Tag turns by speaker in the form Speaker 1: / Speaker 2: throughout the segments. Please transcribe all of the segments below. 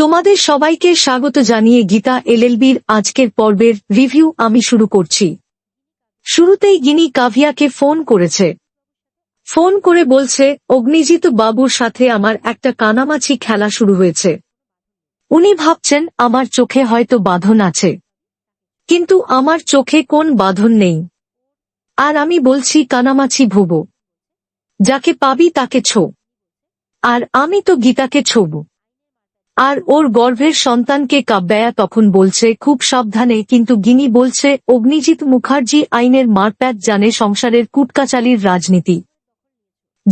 Speaker 1: তোমাদের সবাইকে স্বাগত জানিয়ে গীতা এলএলবির আজকের পর্বের রিভিউ আমি শুরু করছি। শুরুতেই গিনি কাভিয়াকে ফোন করেছে। ফোন করে বলছে, অগ্নিজিৎ বাবুর সাথে আমার একটা কানামাছি খেলা শুরু হয়েছে। উনি ভাবছেন, আমার চোখে হয়তো বাঁধন আছে। কিন্তু আমার চোখে কোন বাঁধন নেই। আর আমি বলছি, কানামাছি ভুব। যাকে পাবি তাকে ছো। আর আমি তো গীতাকে ছোব। আর ওর গর্ভের সন্তানকে কাব্যায়া তখন বলছে, খুব সাবধানে, কিন্তু গিনি বলছে, অগ্নিজিৎ মুখার্জি আইনের মারপ্যাট জানে সংসারের কুটকাচালির রাজনীতি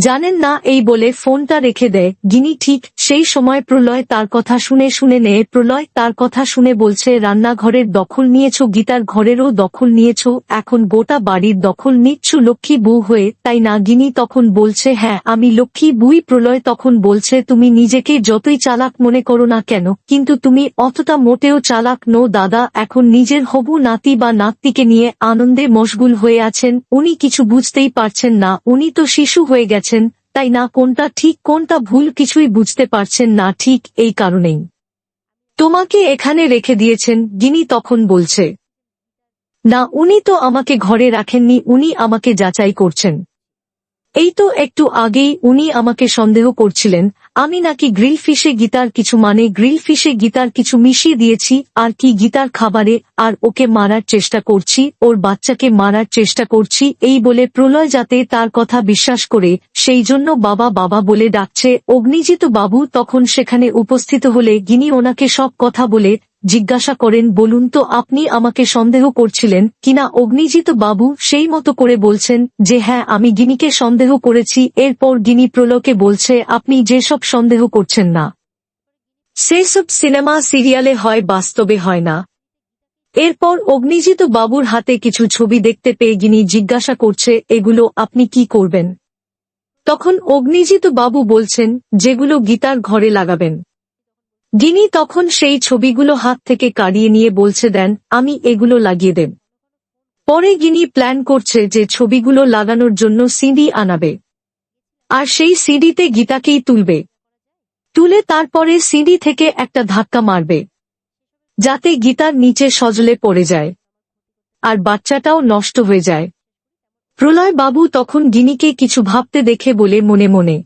Speaker 1: জানেন না এই বলে ফোনটা রেখে দেয়। গিনি ঠিক সেই সময় প্রলয় তার কথা শুনে শুনে নেয় প্রলয় তার কথা শুনে বলছে, রান্নাঘরের দখল নিয়েছ, গীতার ঘরেরও দখল নিয়েছ, এখন গোটা বাড়ির দখল নিচ্ছ, লক্ষ্মী বউ হয়ে। তাই না, গিনি তখন বলছে হ্যাঁ আমি লক্ষ্মী বুই প্রলয় তখন বলছে, তুমি নিজেকে যতই চালাক মনে করো না কেন, কিন্তু তুমি অতটা মোটেও চালাক নো দাদা, এখন নিজের হবু নাতি বা নাতনিকে নিয়ে আনন্দে মশগুল হয়ে আছেন, উনি কিছু বুঝতেই পারছেন না, উনি তো শিশু হয়ে গেছেন তাই না কোনটা ঠিক, কোনটা ভুল কিছুই বুঝতে পারছেন না, ঠিক এই কারণেই। তোমাকে এখানে রেখে দিয়েছেন যিনি তখন বলছে। না, উনি তো আমাকে ঘরে রাখেননি, উনি আমাকে যাচাই করছেন। এই তো একটু আগেই উনি আমাকে সন্দেহ করছিলেন, আমি নাকি গ্রিল ফিশে গীতার কিছু মানে গ্রিল ফিশে গীতার কিছু মিশিয়ে দিয়েছি, আর কি গীতার খাবারে, আর ওকে মারার চেষ্টা করছি, ওর বাচ্চাকে মারার চেষ্টা করছি, এই বলে প্রলয় যাতে তার কথা বিশ্বাস করে, সেই জন্য বাবা বাবা বলে ডাকছে অগ্নিজিত বাবু তখন সেখানে উপস্থিত হলে গিনি ওনাকে সব কথা বলে জিজ্ঞাসা করেন, বলুন তো, আপনি আমাকে সন্দেহ করছিলেন কিনা? অগ্নিজিত বাবু সেই মতো করে বলছেন যে হ্যাঁ আমি গিনিকে সন্দেহ করেছি। এরপর গিনি প্রলকে বলছে, আপনি যেসব সন্দেহ করছেন না, সেসব সিনেমা, সিরিয়ালে হয়, বাস্তবে হয় না। এরপর অগ্নিজিত বাবুর হাতে কিছু ছবি দেখতে পেয়ে গিনি জিজ্ঞাসা করছে, এগুলো আপনি কি করবেন? তখন অগ্নিজিত বাবু বলছেন, যেগুলো গীতার ঘরে লাগাবেন। গিনি তখন সেই ছবিগুলো হাত থেকে কাড়িয়ে নিয়ে বলছে, দেন, আমি এগুলো লাগিয়ে দেব। পরে গিনি প্ল্যান করছে যে ছবিগুলো লাগানোর জন্য সিডি আনাবে। আর সেই সিডিতে গীতাকেই তুলবে। তুলে তারপরে সিডি থেকে একটা ধাক্কা মারবে, যাতে গীতার নিচে সজলে পড়ে যায়, আর বাচ্চাটাও নষ্ট হয়ে যায়। প্রলয় বাবু তখন গিনিকে কিছু ভাবতে দেখে বলে মনে মনে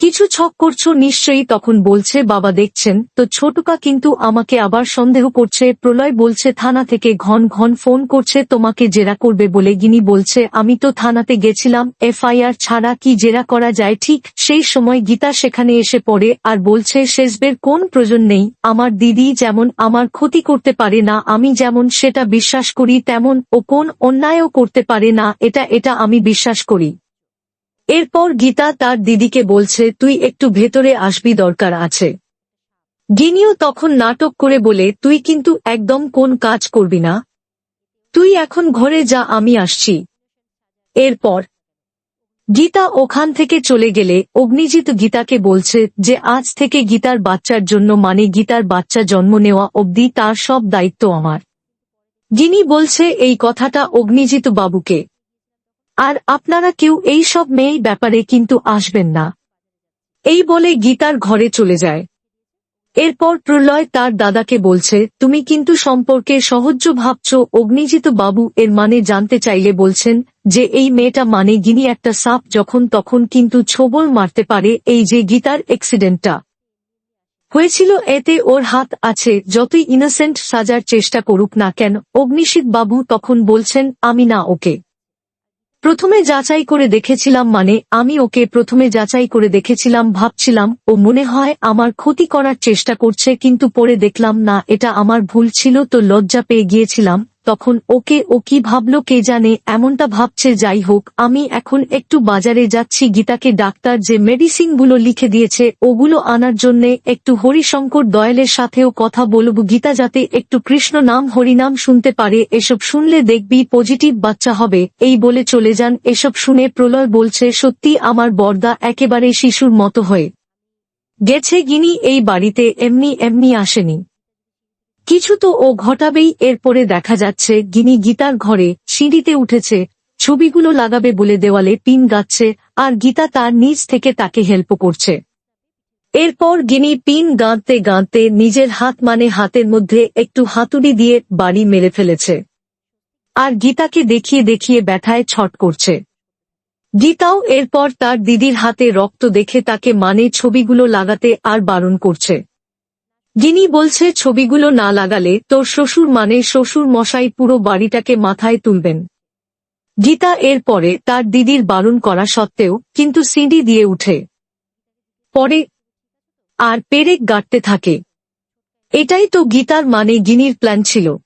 Speaker 1: কিছু ছক করছ, নিশ্চয়ই তখন বলছে, বাবা দেখছেন, তো ছোটকা কিন্তু আমাকে আবার সন্দেহ করছে, প্রলয় বলছে, থানা থেকে ঘন ঘন ফোন করছে, তোমাকে জেরা করবে বলে গিনি বলছে, আমি তো থানাতে গেছিলাম, এফআইআর ছাড়া কি জেরা করা যায়? ঠিক সেই সময় গীতা সেখানে এসে পড়ে আর বলছে, শেষবের কোন প্রয়োজন নেই, আমার দিদি যেমন আমার ক্ষতি করতে পারে না, আমি যেমন সেটা বিশ্বাস করি, তেমন ও কোন অন্যায়ও করতে পারে না, এটা এটা আমি বিশ্বাস করি। এরপর গীতা তার দিদিকে বলছে, তুই একটু ভেতরে আসবি, দরকার আছে। গিনিও তখন নাটক করে বলে, তুই কিন্তু একদম কোন কাজ করবি না। তুই এখন ঘরে যা, আমি আসছি। এরপর গীতা ওখান থেকে চলে গেলে অগ্নিজিৎ গীতাকে বলছে যে, আজ থেকে গীতার বাচ্চার জন্য মানে গীতার বাচ্চা জন্ম নেওয়া অবধি তার সব দায়িত্ব আমার। গিনি বলছে, এই কথাটা অগ্নিজিৎ বাবুকে আর আপনারা কেউ এই সব মেয়ে ব্যাপারে কিন্তু আসবেন না। এই বলে গীতার ঘরে চলে যায়। এরপর প্রলয় তার দাদাকে বলছে, তুমি কিন্তু সম্পর্কে সহজ ভাবছ অগ্নিজিত বাবু এর মানে জানতে চাইলে বলছেন যে এই মেয়েটা মানে গিনি একটা সাপ যখন তখন কিন্তু ছোবল মারতে পারে, এই যে গীতার অ্যাক্সিডেন্টটা হয়েছিল এতে ওর হাত আছে, যতই ইনোসেন্ট সাজার চেষ্টা করুক না কেন অগ্নিশীত বাবু তখন বলছেন, আমি না ওকে। প্রথমে যাচাই করে দেখেছিলাম মানে আমি ওকে প্রথমে যাচাই করে দেখেছিলাম, ভাবছিলাম, ও মনে হয় আমার ক্ষতি করার চেষ্টা করছে, কিন্তু পরে দেখলাম, না, এটা আমার ভুল ছিল, তো লজ্জা পেয়ে গিয়েছিলাম। তখন ওকে ও কি ভাবলো কে জানে, এমনটা ভাবছে, যাই হোক, আমি এখন একটু বাজারে যাচ্ছি, গীতাকে ডাক্তার যে মেডিসিনগুলো লিখে দিয়েছে, ওগুলো আনার জন্যে একটু হরিশঙ্কর দয়ালের সাথেও কথা বলব, গীতা যাতে একটু কৃষ্ণ নাম, হরিনাম শুনতে পারে, এসব শুনলে দেখবি পজিটিভ বাচ্চা হবে, এই বলে চলে যান, এসব শুনে প্রলয় বলছে, সত্যি আমার বর্দা একেবারে শিশুর মতো হয়ে গেছে গিনি, এই বাড়িতে এমনি এমনি আসেনি। কিছু তো ও ঘটাবেই, এরপরে দেখা যাচ্ছে গিনি গীতার ঘরে সিঁড়িতে উঠেছে, ছবিগুলো লাগাবে বলে দেওয়ালে পিন গাচ্ছে, আর গীতা তার নিজ থেকে তাকে হেল্প করছে। এরপর গিনি পিন গাঁদতে গাঁদতে নিজের হাত মানে হাতের মধ্যে একটু হাতুড়ি দিয়ে বাড়ি মেরে ফেলেছে। আর গীতাকে দেখিয়ে দেখিয়ে ব্যথায় ছট করছে। গীতাও এরপর তার দিদির হাতে রক্ত দেখে তাকে মানে ছবিগুলো লাগাতে আর বারণ করছে। গিনি বলছে, ছবিগুলো না লাগালে তোর শ্বশুর মানে শ্বশুর মশাই পুরো বাড়িটাকে মাথায় তুলবেন। গীতা এর পরে তার দিদির বারণ করা সত্ত্বেও কিন্তু সিঁড়ি দিয়ে উঠে। পরে আর পেরেক গাঁটতে থাকে। এটাই তো গীতার মানে গিনির প্ল্যান ছিল।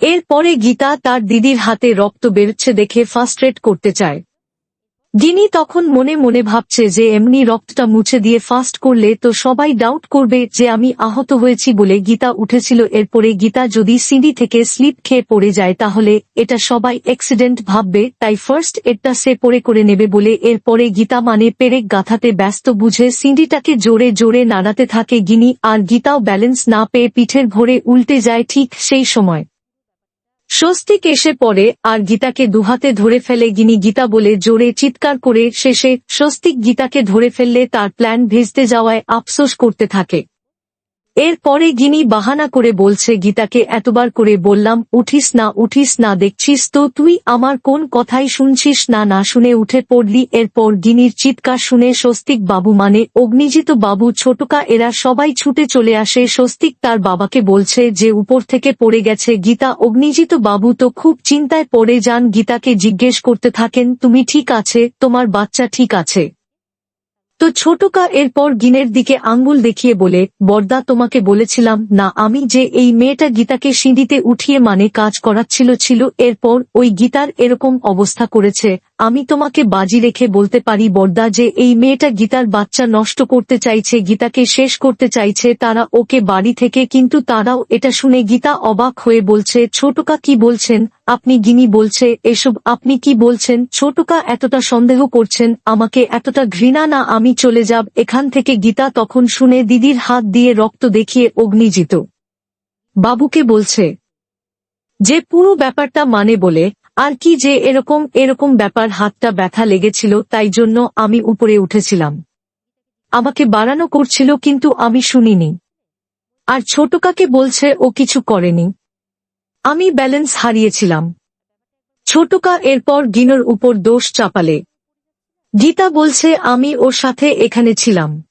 Speaker 1: এরপরে গীতা তার দিদির হাতে রক্ত বেরোচ্ছে দেখে ফার্স্ট্রেট করতে চায়। গিনি তখন মনে মনে ভাবছে যে এমনি রক্তটা মুছে দিয়ে ফাস্ট করলে তো সবাই ডাউট করবে যে আমি আহত হয়েছি বলে গীতা উঠেছিল। এরপরে গীতা যদি সিঁড়ি থেকে স্লিপ খেয়ে পড়ে যায় তাহলে এটা সবাই অ্যাক্সিডেন্ট ভাববে, তাই ফার্স্ট এডটা সে পরে করে নেবে বলে এরপরে গীতা মানে পেরেক গাথাতে ব্যস্ত বুঝে সিঁড়িটাকে জোরে জোরে নাড়াতে থাকে গিনি। আর গীতাও ব্যালেন্স না পেয়ে পিঠের ভরে উল্টে যায় ঠিক সেই সময়। স্বস্তিক এসে পড়ে, আর গীতাকে দুহাতে ধরে ফেলে গিনি গীতা বলে জোরে চিৎকার করে শেষে স্বস্তিক গীতাকে ধরে ফেললে তার প্ল্যান ভেজতে যাওয়ায় আফসোস করতে থাকে। এরপরে গিনি বাহানা করে বলছে, গীতাকে এতবার করে বললাম, উঠিস না উঠিস না, দেখছিস তো তুই আমার কোন কথাই শুনছিস না না শুনে উঠে পড়লি। এরপর গিনির চিৎকার শুনে স্বস্তিক বাবু মানে অগ্নিজিত বাবু ছোটকা, এরা সবাই ছুটে চলে আসে। স্বস্তিক তার বাবাকে বলছে যে, উপর থেকে পড়ে গেছে গীতা। অগ্নিজিত বাবু তো খুব চিন্তায় পড়ে যান। গীতাকে জিজ্ঞেস করতে থাকেন, তুমি ঠিক আছে? তোমার বাচ্চা ঠিক আছে? তো ছোটকা এরপর গিনের দিকে আঙ্গুল দেখিয়ে বলে, বর্দা, তোমাকে বলেছিলাম, না, আমি যে এই মেয়েটা গীতাকে সিঁড়িতে উঠিয়ে মানে কাজ করাচ্ছিল ছিল, এরপর ওই গীতার এরকম অবস্থা করেছে আমি তোমাকে বাজি রেখে বলতে পারি বর্দা যে এই মেয়েটা গীতার বাচ্চা নষ্ট করতে চাইছে, গীতাকে শেষ করতে চাইছে, তারা ওকে বাড়ি থেকে কিন্তু তারাও এটা শুনে গীতা অবাক হয়ে বলছে, ছোটকা কি বলছেন? আপনি গিনি বলছে, এসব আপনি কি বলছেন? ছোটকা এতটা সন্দেহ করছেন, আমাকে এতটা ঘৃণা না, আমি চলে যাব। এখান থেকে গীতা তখন শুনে দিদির হাত দিয়ে রক্ত দেখিয়ে অগ্নিজিত। বাবুকে বলছে, যে পুরো ব্যাপারটা মানে বলে আর কি যে এরকম এরকম ব্যাপার হাতটা ব্যথা লেগেছিল, তাই জন্য আমি উপরে উঠেছিলাম। আমাকে বাড়ানো করছিল কিন্তু আমি শুনিনি। আর ছোটকাকে বলছে ও কিছু করেনি। আমি ব্যালেন্স হারিয়েছিলাম। ছোটকা এরপর গিনোর উপর দোষ চাপালে। গীতা বলছে, আমি ওর সাথে এখানে ছিলাম।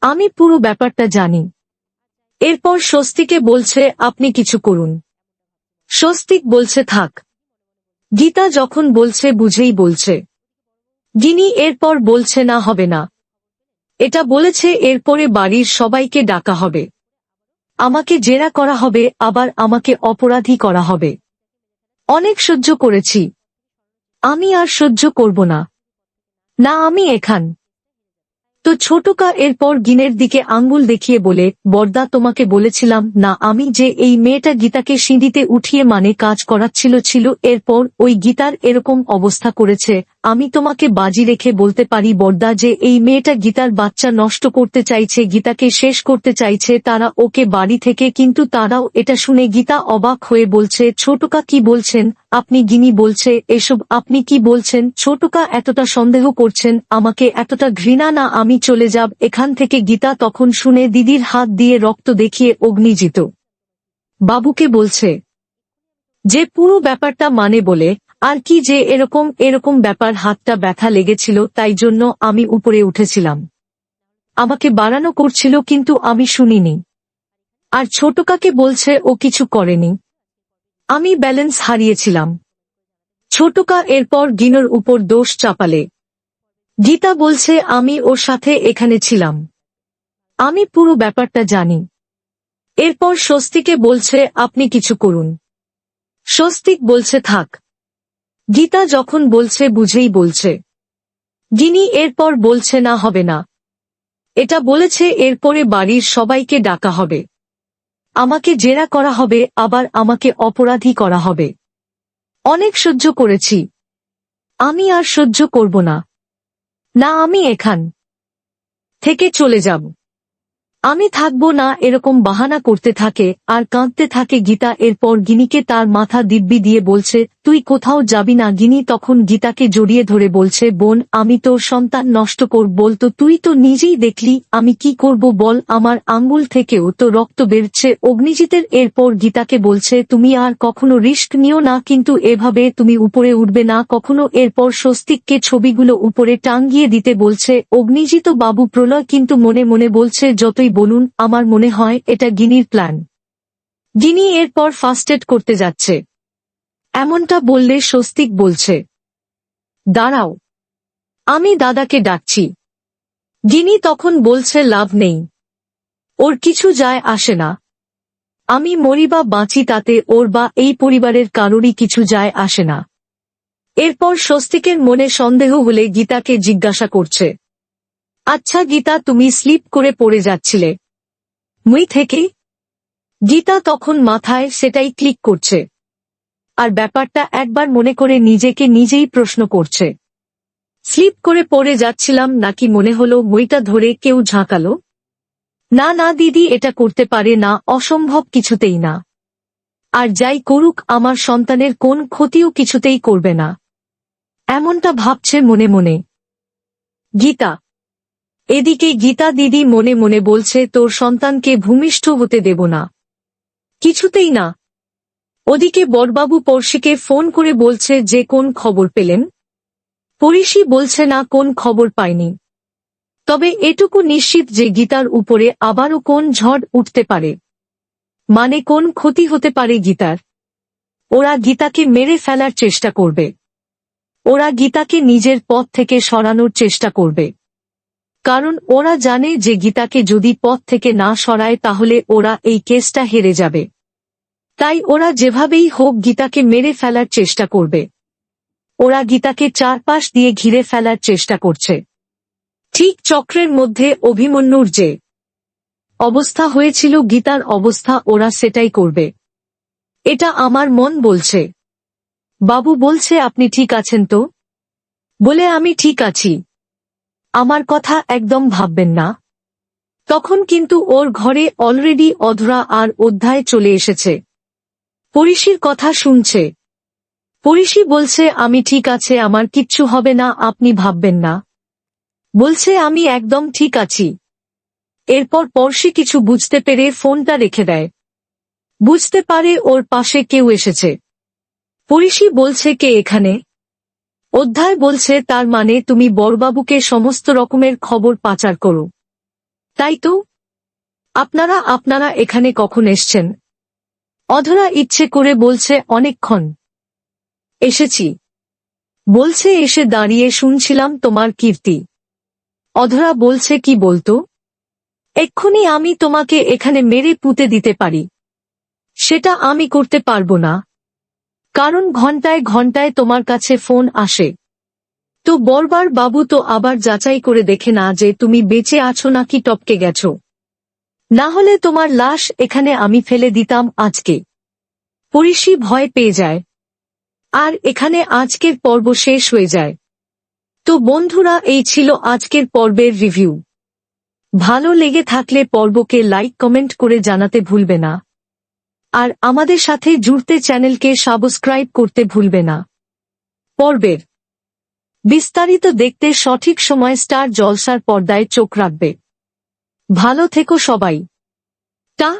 Speaker 1: আমি পুরো ব্যাপারটা জানি। এরপর স্বস্তিকে বলছে, আপনি কিছু করুন। স্বস্তিক বলছে, থাক। গীতা যখন বলছে, বুঝেই বলছে। গিনি এরপর বলছে, না হবে না। এটা বলেছে, এরপরে বাড়ির সবাইকে ডাকা হবে। আমাকে জেরা করা হবে, আবার আমাকে অপরাধী করা হবে। অনেক সহ্য করেছি। আমি আর সহ্য করব না। না, আমি এখান। তো ছোটকা এরপর গিনের দিকে আঙ্গুল দেখিয়ে বলে, বর্দা, তোমাকে বলেছিলাম, না, আমি যে এই মেয়েটা গীতাকে সিঁড়িতে উঠিয়ে মানে কাজ করাচ্ছিল ছিল, এরপর ওই গীতার এরকম অবস্থা করেছে আমি তোমাকে বাজি রেখে বলতে পারি বর্দা যে এই মেয়েটা গীতার বাচ্চা নষ্ট করতে চাইছে, গীতাকে শেষ করতে চাইছে, তারা ওকে বাড়ি থেকে কিন্তু তারাও এটা শুনে গীতা অবাক হয়ে বলছে, ছোটকা কি বলছেন? আপনি গিনি বলছে, এসব আপনি কি বলছেন? ছোটকা এতটা সন্দেহ করছেন, আমাকে এতটা ঘৃণা, না আমি চলে যাব। এখান থেকে গীতা তখন শুনে দিদির হাত দিয়ে রক্ত দেখিয়ে অগ্নিজিত। বাবুকে বলছে, যে পুরো ব্যাপারটা মানে বলে আর কি যে এরকম এরকম ব্যাপার হাতটা ব্যথা লেগেছিল, তাই জন্য আমি উপরে উঠেছিলাম। আমাকে বাড়ানো করছিল কিন্তু আমি শুনিনি। আর ছোটকাকে বলছে ও কিছু করেনি। আমি ব্যালেন্স হারিয়েছিলাম। ছোটকা এরপর গিনোর উপর দোষ চাপালে। গীতা বলছে, আমি ওর সাথে এখানে ছিলাম। আমি পুরো ব্যাপারটা জানি। এরপর স্বস্তিকে বলছে, আপনি কিছু করুন। স্বস্তিক বলছে, থাক। গীতা যখন বলছে বুঝেই বলছে। গিনি এরপর বলছে না হবে না। এটা বলেছে এরপরে বাড়ির সবাইকে ডাকা হবে। আমাকে জেরা করা হবে, আবার আমাকে অপরাধী করা হবে। অনেক সহ্য করেছি। আমি আর সহ্য করব না। না, আমি এখান থেকে চলে যাব। আমি থাকব না, এরকম বাহানা করতে থাকে, আর কাঁদতে থাকে গীতা। এরপর গিনিকে তার মাথা দিব্যি দিয়ে বলছে তুই কোথাও যাবি না গিনি তখন গীতাকে জড়িয়ে ধরে বলছে, বোন, আমি তোর সন্তান নষ্ট কর বলতো তুই তো নিজেই দেখলি, আমি কি করব বল? আমার আঙ্গুল থেকেও তো রক্ত বেরছে। অগ্নিজিতের এরপর গীতাকে বলছে, তুমি আর কখনো রিস্ক নিও না, কিন্তু এভাবে তুমি উপরে উঠবে না। কখনো এরপর স্বস্তিককে ছবিগুলো উপরে টাঙ্গিয়ে দিতে বলছে, অগ্নিজিত বাবু প্রলয় কিন্তু মনে মনে বলছে, যতই বলুন, আমার মনে হয় এটা গিনির প্ল্যান। গিনি এরপর ফার্স্ট এড করতে যাচ্ছে। এমনটা বললে স্বস্তিক বলছে। দাঁড়াও। আমি দাদাকে ডাকছি। গিনি তখন বলছে লাভ নেই। ওর কিছু যায় আসে না। আমি মরি বা বাঁচি তাতে ওর বা এই পরিবারের কারোরই কিছু যায় আসে না। এরপর স্বস্তিকের মনে সন্দেহ হলে গীতাকে জিজ্ঞাসা করছে। আচ্ছা গীতা, তুমি স্লিপ করে পড়ে যাচ্ছিলে। মুই থেকে? গীতা তখন মাথায় সেটাই ক্লিক করছে। আর ব্যাপারটা একবার মনে করে নিজেকে নিজেই প্রশ্ন করছে। স্লিপ করে পড়ে যাচ্ছিলাম নাকি মনে হলো বইটা ধরে কেউ ঝাঁকালো? না না, দিদি, এটা করতে পারে না, অসম্ভব কিছুতেই না। আর যাই করুক, আমার সন্তানের কোন ক্ষতিও কিছুতেই করবে না। এমনটা ভাবছে মনে মনে। গীতা। এদিকে গীতা দিদি মনে মনে বলছে, তোর সন্তানকে ভূমিষ্ঠ হতে দেব না। কিছুতেই না ওদিকে বড়বাবু পড়শিকে ফোন করে বলছে যে কোন খবর পেলেন। পরিশি বলছে না কোন খবর পায়নি। তবে এটুকু নিশ্চিত যে গীতার উপরে আবারও কোন ঝড় উঠতে পারে। মানে কোন ক্ষতি হতে পারে গীতার। ওরা গীতাকে মেরে ফেলার চেষ্টা করবে। ওরা গীতাকে নিজের পথ থেকে সরানোর চেষ্টা করবে। কারণ ওরা জানে যে গীতাকে যদি পথ থেকে না সরায় তাহলে ওরা এই কেসটা হেরে যাবে। তাই ওরা যেভাবেই হোক গীতাকে মেরে ফেলার চেষ্টা করবে। ওরা গীতাকে চারপাশ দিয়ে ঘিরে ফেলার চেষ্টা করছে। ঠিক চক্রের মধ্যে অভিমন্যুর যে অবস্থা হয়েছিল, গীতার অবস্থা ওরা সেটাই করবে। এটা আমার মন বলছে। বাবু বলছে, আপনি ঠিক আছেন তো? বলে, আমি ঠিক আছি। আমার কথা একদম ভাববেন না। তখন কিন্তু ওর ঘরে অলরেডি অধরা আর অধ্যায় চলে এসেছে। পরিশির কথা শুনছে। পরিশি বলছে, আমি ঠিক আছে, আমার কিচ্ছু হবে না, আপনি ভাববেন না। বলছে, আমি একদম ঠিক আছি। এরপর পরশি কিছু বুঝতে পেরে ফোনটা রেখে দেয়। বুঝতে পারে ওর পাশে কেউ এসেছে। পরিশি বলছে, কে এখানে? অধ্যায় বলছে, তার মানে তুমি বড়বাবুকে সমস্ত রকমের খবর পাচার করো। তাই তো? আপনারা আপনারা এখানে কখন এসছেন? অধরা ইচ্ছে করে বলছে, অনেকক্ষণ এসেছি। বলছে, এসে দাঁড়িয়ে শুনছিলাম তোমার কীর্তি। অধরা বলছে, কি বলতো? এক্ষুনি আমি তোমাকে এখানে মেরে পুঁতে দিতে পারি। সেটা আমি করতে পারব না। কারণ ঘন্টায় ঘন্টায় তোমার কাছে ফোন আসে। তো বরবার বাবু তো আবার যাচাই করে দেখে না যে তুমি বেঁচে আছো নাকি টপকে গেছো। না হলে তোমার লাশ এখানে আমি ফেলে দিতাম আজকে। পরিষি ভয় পেয়ে যায়। আর এখানে আজকের পর্ব শেষ হয়ে যায়। তো বন্ধুরা, এই ছিল আজকের পর্বের রিভিউ। ভালো লেগে থাকলে পর্বকে লাইক, কমেন্ট করে জানাতে ভুলবে না। আর আমাদের সাথে জুড়তে চ্যানেলকে সাবস্ক্রাইব করতে ভুলবে না। পর্বের বিস্তারিত দেখতে সঠিক সময় স্টার জলসার পর্দায় চোখ রাখবে। ভালো থেকো সবাই। টা